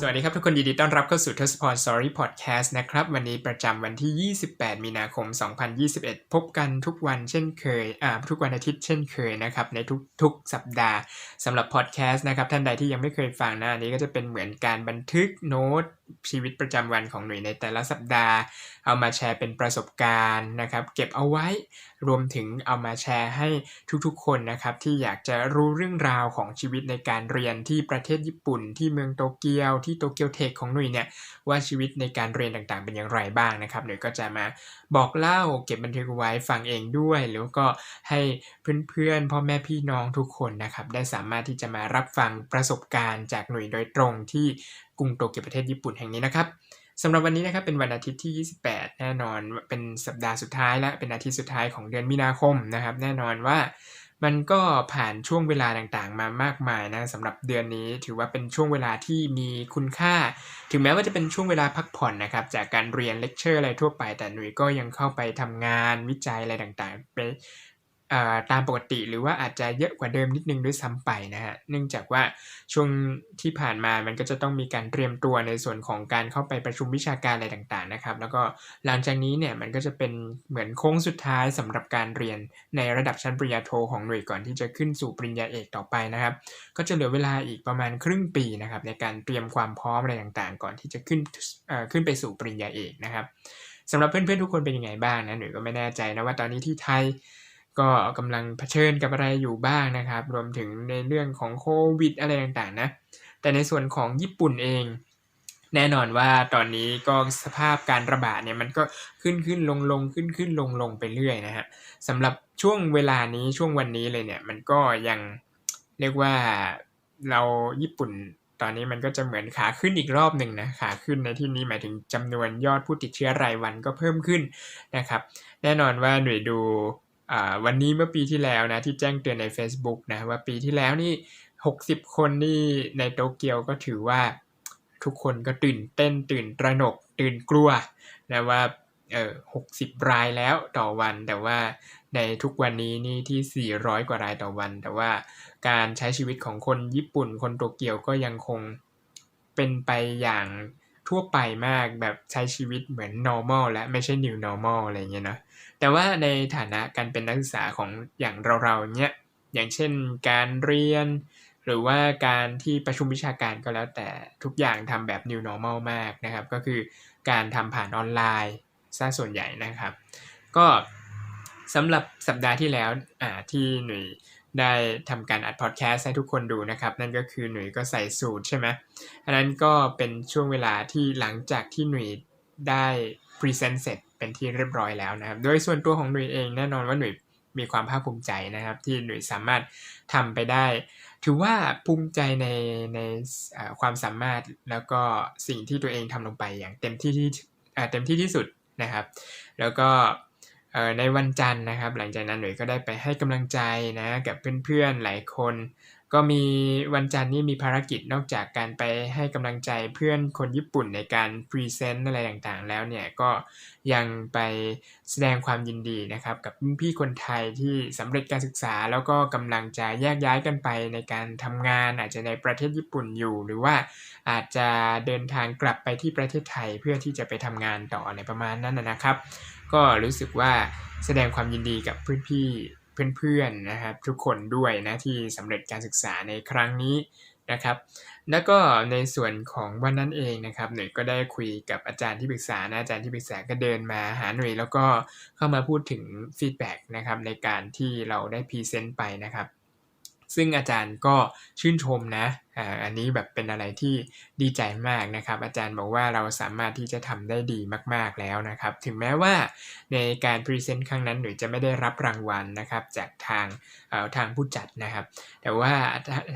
สวัสดีครับทุกคนยินดีต้อนรับเข้าสู่ทศพร Story Podcast นะครับ วันนี้ประจำวันที่ 28 มีนาคม 2021 พบกันทุกวันเช่นเคยอ่าทุกวันอาทิตย์เช่นเคยนะครับ ในทุกทุกสัปดาห์สำหรับ Podcast นะครับ ท่านใดที่ยังไม่เคยฟังนะอันนี้ก็จะเป็นเหมือนการบันทึกโน้ต ชีวิตประจำวันของหน่วยในแต่ละสัปดาห์ เอามาแชร์เป็นประสบการณ์นะครับ เก็บเอาไว้รวมถึงเอามาแชร์ให้ทุกๆ คนนะครับ ที่อยากจะรู้เรื่องราวของชีวิตในการเรียนที่ประเทศญี่ปุ่น ที่เมืองโตเกียวที่โตเกียวเทคของหนุ่ยเนี่ยว่าชีวิตในการเรียนต่างๆ เป็นอย่างไรบ้างนะครับหนุ่ยก็จะมา บอกเล่าเก็บบันทึกไว้ฟังเองด้วย แล้วก็ให้เพื่อนๆพ่อแม่พี่น้องทุกคนนะครับ ได้สามารถที่จะมารับฟังประสบการณ์จากหน่วยโดยตรงที่กรุงโตเกียวประเทศญี่ปุ่นแห่งนี้นะครับสำหรับวันนี้นะครับเป็นวันอาทิตย์ที่ 28 แน่นอนเป็นสัปดาห์สุดท้ายและเป็นอาทิตย์สุดท้ายของเดือนมีนาคมนะครับ แน่นอนว่า มันก็ผ่านช่วงเวลาต่างๆ มามากมายนะสำหรับเดือนนี้ถือว่าเป็นช่วงเวลาที่มีคุณค่า ถึงแม้ว่าจะเป็นช่วงเวลาพักผ่อนนะครับ จากการเรียนเลคเชอร์อะไรทั่วไป แต่หนุ่ยก็ยังเข้าไปทำงานวิจัยอะไรต่างๆ ไป ตามปกติหรือว่าอาจจะเยอะกว่าเดิมนิดนึงด้วยซ้ำไปนะฮะเนื่องจากว่าช่วงที่ผ่านมามันก็จะต้องมีการเตรียมตัวในส่วนของการเข้าไปประชุมวิชาการอะไรต่างๆนะครับ แล้วก็หลังจากนี้เนี่ยมันก็จะเป็นเหมือนโค้งสุดท้ายสำหรับการเรียนในระดับชั้นปริญญาโทของหน่วยก่อนที่จะขึ้นสู่ปริญญาเอกต่อไปนะครับ ก็จะเหลือเวลาอีกประมาณครึ่งปีนะครับ ในการเตรียมความพร้อมอะไรต่างๆ ก่อนที่จะขึ้นขึ้นไปสู่ปริญญาเอกนะครับสำหรับเพื่อนๆทุกคนเป็นยังไงบ้างนะหนูก็ไม่แน่ใจนะว่าตอนนี้ที่ไทย ก็กำลังเผชิญกับอะไรอยู่บ้างนะครับ รวมถึงในเรื่องของโควิดอะไรต่างๆนะแต่ในส่วนของญี่ปุ่นเอง แน่นอนว่าตอนนี้ก็สภาพการระบาดเนี่ยมันก็ขึ้นขึ้นลงลงขึ้นขึ้นลงลงไปเรื่อยนะฮะสำหรับช่วงเวลานี้ช่วงวันนี้เลยเนี่ยมันก็ยังเรียกว่าเราญี่ปุ่นตอนนี้มันก็จะเหมือนขาขึ้นอีกรอบหนึ่งนะขาขึ้นในที่นี้หมายถึงจำนวนยอดผู้ติดเชื้อรายวันก็เพิ่มขึ้นนะครับ แน่นอนว่าหน่วยดู วันนี้เมื่อปีที่แล้วนะที่แจ้งเตือนใน Facebook นะว่าปีที่แล้วนี่ 60 คนนี่ในโตเกียวก็ถือว่าทุกคนก็ตื่นเต้นตื่นตระหนก ตื่นกลัวนะว่าเออหกสิบรายแล้วต่อวัน แต่ว่าในทุกวันนี้นี่ที่ 400 กว่ารายต่อวัน แต่ว่าการใช้ชีวิตของคนญี่ปุ่น คนโตเกียวก็ยังคงเป็นไปอย่าง ทั่วไปมากแบบใช้ชีวิตเหมือน normal และไม่ใช่ new normal อะไรเงี้ยนะแต่ว่าในฐานะการเป็นนักศึกษาของอย่างเราๆเนี้ยอย่างเช่นการเรียน หรือว่าการที่ประชุมวิชาการก็แล้วแต่ทุกอย่างทำแบบ new normal มากนะครับ ก็คือการทำผ่านออนไลน์ซะส่วนใหญ่นะครับ ก็ สำหรับสัปดาห์ที่แล้วอ่าที่หนุ่ยได้ทำการอัดพอดแคสต์ให้ทุกคนดูนะครับ นั่นก็คือหนุ่ยก็ใส่สูตรใช่ไหมอันนั้นก็เป็นช่วงเวลาที่หลังจากที่หนุ่ยได้พรีเซนต์เสร็จเป็นที่เรียบร้อยแล้วนะครับ โดยส่วนตัวของหนุ่ยเองแน่นอนว่าหนุ่ยมีความภาคภูมิใจนะครับ ที่หนุ่ยสามารถทำไปได้ ถือว่าภูมิใจในในความสามารถแล้วก็สิ่งที่ตัวเองทำลงไปอย่างเต็มที่ที่เต็มที่ที่สุดนะครับ แล้วก็ ในวันจันทร์นะครับ หลังจากนั้นหนุ่ยก็ได้ไปให้กำลังใจนะกับเพื่อนๆหลายคน ก็มีวันจันทร์นี้มีภารกิจนอกจากการไปให้กำลังใจเพื่อนคนญี่ปุ่นในการพรีเซนต์อะไรต่างๆ แล้วเนี่ยก็ยังไปแสดงความยินดีนะครับ กับพี่คนไทยที่สำเร็จการศึกษา แล้วก็กำลังจะแยกย้ายกันไปในการทำงานอาจจะในประเทศญี่ปุ่นอยู่ หรือว่าอาจจะเดินทางกลับไปที่ประเทศไทยเพื่อที่จะไปทำงานต่ออะไรประมาณนั้นนะครับ ก็รู้สึกว่าแสดงความยินดีกับเพื่อนพี่เพื่อนๆนะครับทุกคนด้วยนะที่สำเร็จการศึกษาในครั้งนี้นะครับ แล้วก็ในส่วนของวันนั้นเองนะครับหน่วยก็ได้คุยกับอาจารย์ที่ปรึกษานะอาจารย์ที่ปรึกษาก็เดินมาหาหน่วยแล้วก็เข้ามาพูดถึงฟีดแบ็กนะครับในการที่เราได้พรีเซนต์ไปนะครับ ซึ่งอาจารย์ก็ชื่นชมนะอ่าอันนี้แบบเป็นอะไรที่ดีใจมากนะครับ อาจารย์บอกว่าเราสามารถที่จะทำได้ดีมากๆแล้วนะครับ ถึงแม้ว่าในการพรีเซนต์ครั้งนั้นหรือจะไม่ได้รับรางวัลนะครับจากทางทางผู้จัดนะครับ แต่ว่า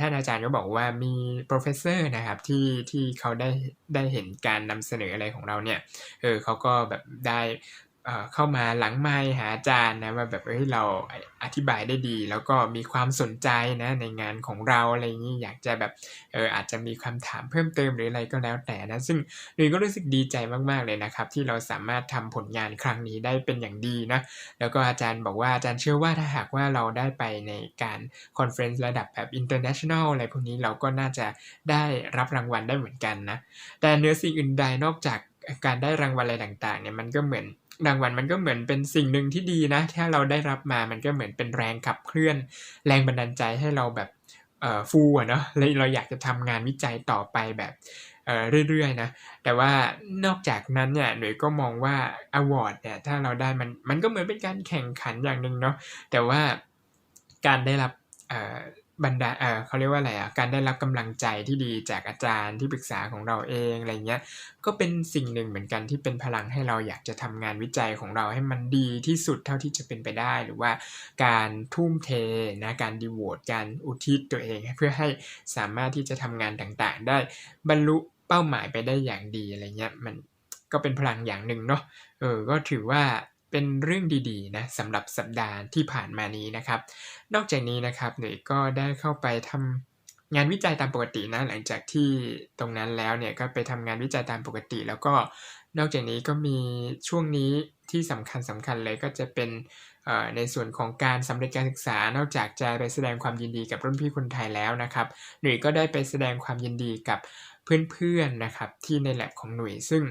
ท่านอาจารย์ก็บอกว่ามีโปรเฟสเซอร์นะครับที่ที่เขาได้ได้เห็นการนำเสนออะไรของเราเนี่ยเออเขาก็แบบได้ เออเข้ามาหลังไมค์หาอาจารย์นะว่าแบบเอ้ยเราอธิบายได้ดี แล้วก็มีความสนใจนะในงานของเราอะไรอย่างนี้อยากจะแบบเอออาจจะมีคำถามเพิ่มเติมหรืออะไรก็แล้วแต่นะซึ่งหนุ่ยก็รู้สึกดีใจมากๆเลยนะครับ ที่เราสามารถทำผลงานครั้งนี้ได้เป็นอย่างดีนะแล้วก็อาจารย์บอกว่าอาจารย์เชื่อว่าถ้าหากว่าเราได้ไปในการคอนเฟรนซ์ระดับแบบ international อะไรพวกนี้เราก็น่าจะได้รับรางวัลได้เหมือนกันนะแต่เนื้อสิ่งอื่นใดนอกจากการได้รางวัลอะไรต่างๆเนี่ยมันก็เหมือน รางวัลมันก็เหมือนเป็นสิ่งหนึ่งที่ดีนะถ้าเราได้รับมามันก็เหมือนเป็นแรงขับเคลื่อน แรงบันดาลใจให้เราแบบเอ่อฟูอะเนาะเลยเราอยากจะทำงานวิจัยต่อไปแบบเอ่อเรื่อยๆนะ แต่ว่านอกจากนั้นเนี่ยหน่วยก็มองว่าอวอร์ดเนี่ยถ้าเราได้มันมันก็เหมือนเป็นการแข่งขันอย่างหนึ่งเนาะแต่ว่าการได้รับเอ่อ บรรดาเออเขาเรียกว่าอะไรอะการได้รับกำลังใจที่ดีจากอาจารย์ที่ปรึกษาของเราเองอะไรเงี้ยก็เป็นสิ่งหนึ่งเหมือนกันที่เป็นพลังให้เราอยากจะทำงานวิจัยของเราให้มันดีที่สุดเท่าที่จะเป็นไปได้ หรือว่าการทุ่มเทนะการดีโวตการอุทิศตัวเอง เพื่อให้สามารถที่จะทำงานต่างๆ ได้บรรลุเป้าหมายไปได้อย่างดีอะไรเงี้ยมันก็เป็นพลังอย่างหนึ่งเนาะเออก็ถือว่า เป็นเรื่องดีๆนะสำหรับสัปดาห์ที่ผ่านมานี้นะครับ นอกจากนี้นะครับหนุ่ยก็ได้เข้าไปทำงานวิจัยตามปกตินะหลังจากที่ตรงนั้นแล้วเนี่ยก็ไปทำงานวิจัยตามปกติ แล้วก็นอกจากนี้ก็มีช่วงนี้ที่สำคัญสำคัญเลยก็จะเป็นในส่วนของการสำเร็จการศึกษานอกจากจะไปแสดงความยินดีกับรุ่นพี่คนไทยแล้วนะครับ หนุ่ยก็ได้ไปแสดงความยินดีกับเพื่อนๆนะครับที่ในแลบของหนุ่ยซึ่ง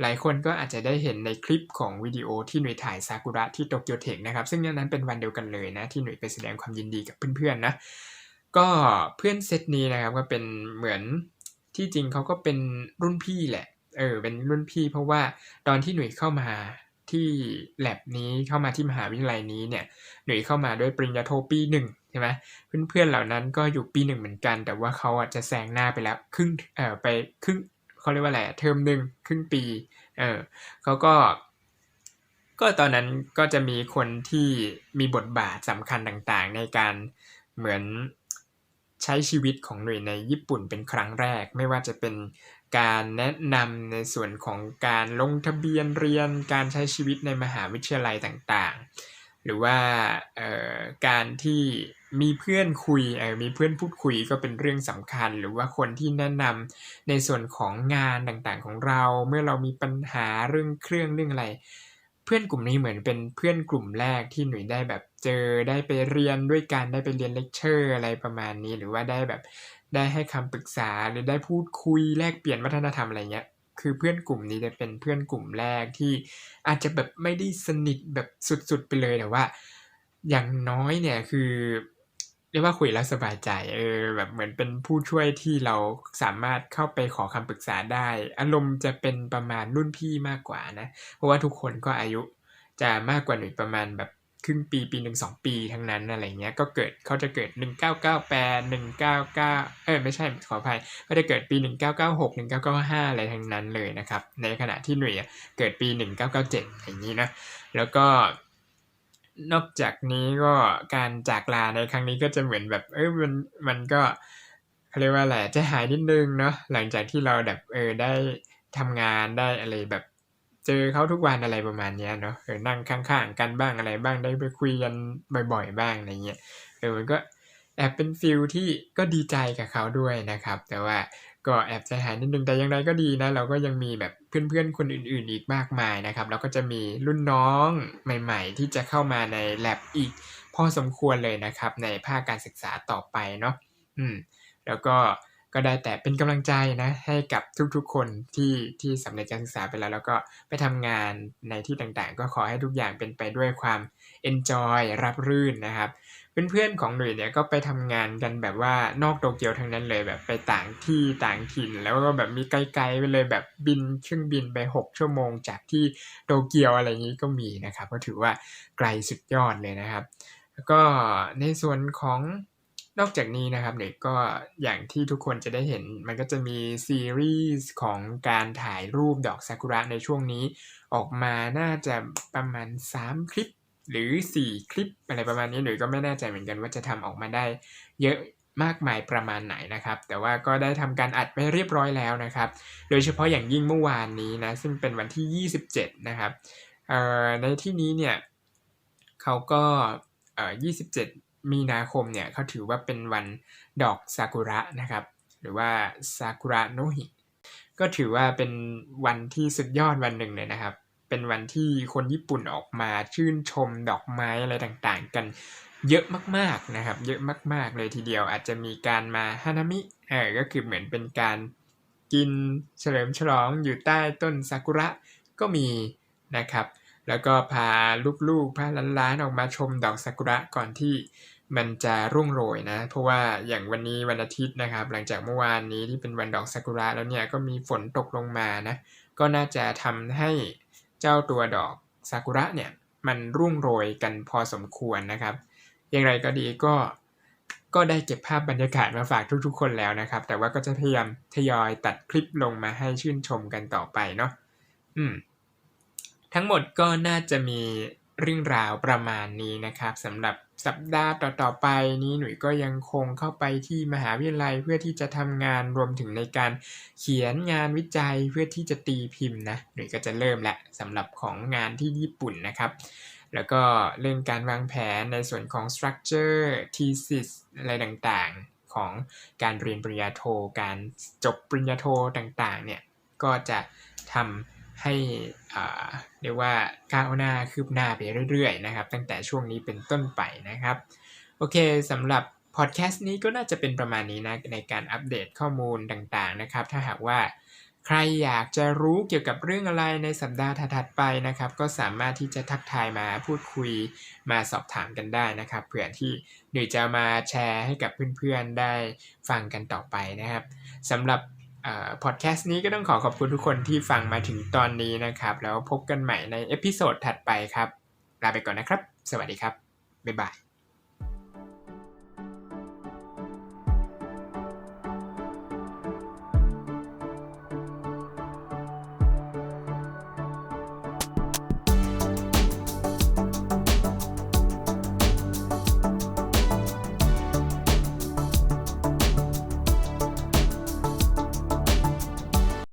หลายคนก็อาจจะได้เห็นในคลิปของวิดีโอที่หน่วยถ่ายซากุระที่โตเกียวเทคนะครับ ซึ่งนั้นเป็นวันเดียวกันเลยนะ ที่หน่วยไปแสดงความยินดีกับเพื่อนๆนะ ก็เพื่อนเซตนี้นะครับก็เป็นเหมือนที่จริงเขาก็เป็นรุ่นพี่แหละ เออ เป็นรุ่นพี่ เพราะว่าตอนที่หน่วยเข้ามาที่แลบนี้เข้ามาที่มหาวิทยาลัยนี้เนี่ย หน่วยเข้ามาด้วยปริญญาโทปีหนึ่งใช่ไหมเพื่อนๆเหล่านั้นก็อยู่ปีหนึ่งเหมือนกัน แต่ว่าเขาอาจจะแซงหน้าไปแล้วครึ่งเออไปครึ่ง เขาเรียกว่าอะไรเทอมหนึ่งครึ่งปีเออเขาก็ ก็ตอนนั้นก็จะมีคนที่มีบทบาทสำคัญต่างๆ ในการเหมือนใช้ชีวิตของหน่วยในญี่ปุ่นเป็นครั้งแรก ไม่ว่าจะเป็นการแนะนำในส่วนของการลงทะเบียนเรียนการใช้ชีวิตในมหาวิทยาลัยต่าง หรือว่าการที่มีเพื่อนคุยเออมีเพื่อนพูดคุยก็เป็นเรื่องสำคัญ หรือว่าคนที่แนะนำในส่วนของงานต่างๆของเรา เมื่อเรามีปัญหาเรื่องเครื่องเรื่องอะไร เพื่อนกลุ่มนี้เหมือนเป็นเพื่อนกลุ่มแรกที่หนุ่ยได้แบบเจอได้ไปเรียนด้วยกันได้ไปเรียนเลคเชอร์อะไรประมาณนี้ หรือว่าได้แบบได้ให้คำปรึกษาหรือได้พูดคุยแลกเปลี่ยนวัฒนธรรมอะไรเงี้ย คือเพื่อนกลุ่มนี้จะเป็นเพื่อนกลุ่มแรกที่อาจจะแบบไม่ได้สนิทแบบสุดๆไปเลยแต่ว่า อย่างน้อยเนี่ยคือเรียกว่าคุยแล้วสบายใจเออแบบเหมือนเป็นผู้ช่วยที่เราสามารถเข้าไปขอคำปรึกษาได้ อารมณ์จะเป็นประมาณรุ่นพี่มากกว่านะ เพราะว่าทุกคนก็อายุจะมากกว่าหนึ่งประมาณแบบ ครึ่งปีปีหนึ่งสองปีทั้งนั้นอะไรเงี้ยก็เกิดเขาจะเกิดหนึ่งเก้าเก้าแปดหนึ่งเก้าเก้าเออไม่ใช่ขออภัยก็จะเกิดปีหนึ่งเก้าเก้าหกหนึ่งเก้าเก้าห้าอะไรทั้งนั้นเลยนะครับ ในขณะที่หนุ่ยเกิดปีหนึ่งเก้าเก้าเจ็ดอย่างนี้นะ แล้วก็นอกจากนี้ก็การจากลาในครั้งนี้ก็จะเหมือนแบบเออมันมันก็เขาเรียกว่าอะไรจะหายนิดนึงเนาะหลังจากที่เราแบบเออได้ทำงานได้อะไรแบบ เจอเขาทุกวันอะไรประมาณนี้เนาะเออนั่งข้างๆกันบ้างอะไรบ้างได้ไปคุยกันบ่อย ๆ บ้างอะไรเงี้ยเออมันก็แอบเป็นฟิลที่ก็ดีใจกับเขาด้วยนะครับ แต่ว่าก็แอบใจหายนิดนึงแต่ยังไงก็ดีนะ เราก็ยังมีแบบเพื่อนๆคนอื่น ๆ อีกมากมายนะครับแล้วก็จะมีรุ่นน้องใหม่ ๆ ที่จะเข้ามาในแ lab อีกพอสมควรเลยนะครับ ในภาคการศึกษาต่อไปเนาะอืมแล้วก็ ก็ได้แต่เป็นกำลังใจนะให้กับทุกๆคนที่ที่สำเร็จการศึกษาไปแล้ว แล้วก็ไปทำงานในที่ต่างๆ ก็ขอให้ทุกอย่างเป็นไปด้วยความ enjoy รับรื่นนะครับ เพื่อนๆของหนุ่ยเนี่ยก็ไปทำงานกันแบบว่านอกโตเกียวทั้งนั้นเลยแบบไปต่างที่ต่างถิ่น แล้วก็แบบมีไกลๆไปเลยแบบบินเครื่องบินไป 6 ชั่วโมง จากที่โตเกียวอะไรอย่างนี้ก็มีนะครับ ก็ถือว่าไกลสุดยอดเลยนะครับ แล้วก็ในส่วนของ นอกจากนี้นะครับเด็กก็อย่างที่ทุกคนจะได้เห็น มันก็จะมีซีรีส์ของการถ่ายรูปดอกซากุระในช่วงนี้ ออกมาน่าจะประมาณ 3 คลิป หรือ 4 คลิปอะไรประมาณนี้หนูก็ไม่แน่ใจเหมือนกันว่าจะทำออกมาได้ เยอะมากมายประมาณไหนนะครับ แต่ว่าก็ได้ทำการอัดไปเรียบร้อยแล้วนะครับ โดยเฉพาะอย่างยิ่งเมื่อวานนี้นะซึ่งเป็นวันที่ 27 นะครับในที่นี้เนี่ยเขาก็27 มีนาคมเนี่ยเขาถือว่าเป็นวันดอกซากุระนะครับ หรือว่าซากุระโนฮิก็ถือว่าเป็นวันที่สุดยอดวันหนึ่งเลยนะครับ เป็นวันที่คนญี่ปุ่นออกมาชื่นชมดอกไม้อะไรต่างๆ กันเยอะมากๆนะครับ เยอะมากๆเลยทีเดียวอาจจะมีการมาฮานามิเออก็คือเหมือนเป็นการกินเฉลิมฉลองอยู่ใต้ต้นซากุระก็มีนะครับ แล้วก็พาลูกๆพาล้านๆออกมาชมดอกซากุระก่อนที่มันจะรุ่งโรยนะ เพราะว่าอย่างวันนี้วันอาทิตย์นะครับ หลังจากเมื่อวานนี้ที่เป็นวันดอกซากุระแล้วเนี่ยก็มีฝนตกลงมานะ ก็น่าจะทำให้เจ้าตัวดอกซากุระเนี่ยมันรุ่งโรยกันพอสมควรนะครับ อย่างไรก็ดีก็ก็ได้เก็บภาพบรรยากาศมาฝากทุกๆ คนแล้วนะครับ แต่ว่าก็จะพยายามทยอยตัดคลิปลงมาให้ชื่นชมกันต่อไปเนาะอืม ทั้งหมดก็น่าจะมีเรื่องราวประมาณนี้นะครับสำหรับสัปดาห์ต่อๆไปนี้หนุ่ยก็ยังคงเข้าไปที่มหาวิทยาลัยเพื่อที่จะทำงานรวมถึงในการเขียนงานวิจัยเพื่อที่จะตีพิมพ์นะหนุ่ยก็จะเริ่มและสำหรับของงานที่ญี่ปุ่นนะครับ แล้วก็เรื่องการวางแผนในส่วนของ structure thesis อะไรต่างๆของการเรียนปริญญาโท การจบปริญญาโทต่างๆเนี่ยก็จะทำ ให้เรียกว่าก้าวหน้าคืบหน้าไปเรื่อยๆนะครับ ตั้งแต่ช่วงนี้เป็นต้นไปนะครับ โอเคสำหรับพอดแคสต์นี้ก็น่าจะเป็นประมาณนี้นะในการอัปเดตข้อมูลต่างๆนะครับ ถ้าหากว่าใครอยากจะรู้เกี่ยวกับเรื่องอะไรในสัปดาห์ถัดไปนะครับ ก็สามารถที่จะทักทายมาพูดคุยมาสอบถามกันได้นะครับเผื่อที่หนูจะมาแชร์ให้กับเพื่อนๆได้ฟังกันต่อไปนะครับสำหรับ พอดแคสต์นี้ก็ต้องขอขอบคุณทุกคนที่ฟังมาถึงตอนนี้นะครับ แล้วพบกันใหม่ในเอพิโซดถัดไปครับ ลาไปก่อนนะครับ สวัสดีครับ บ๊ายบาย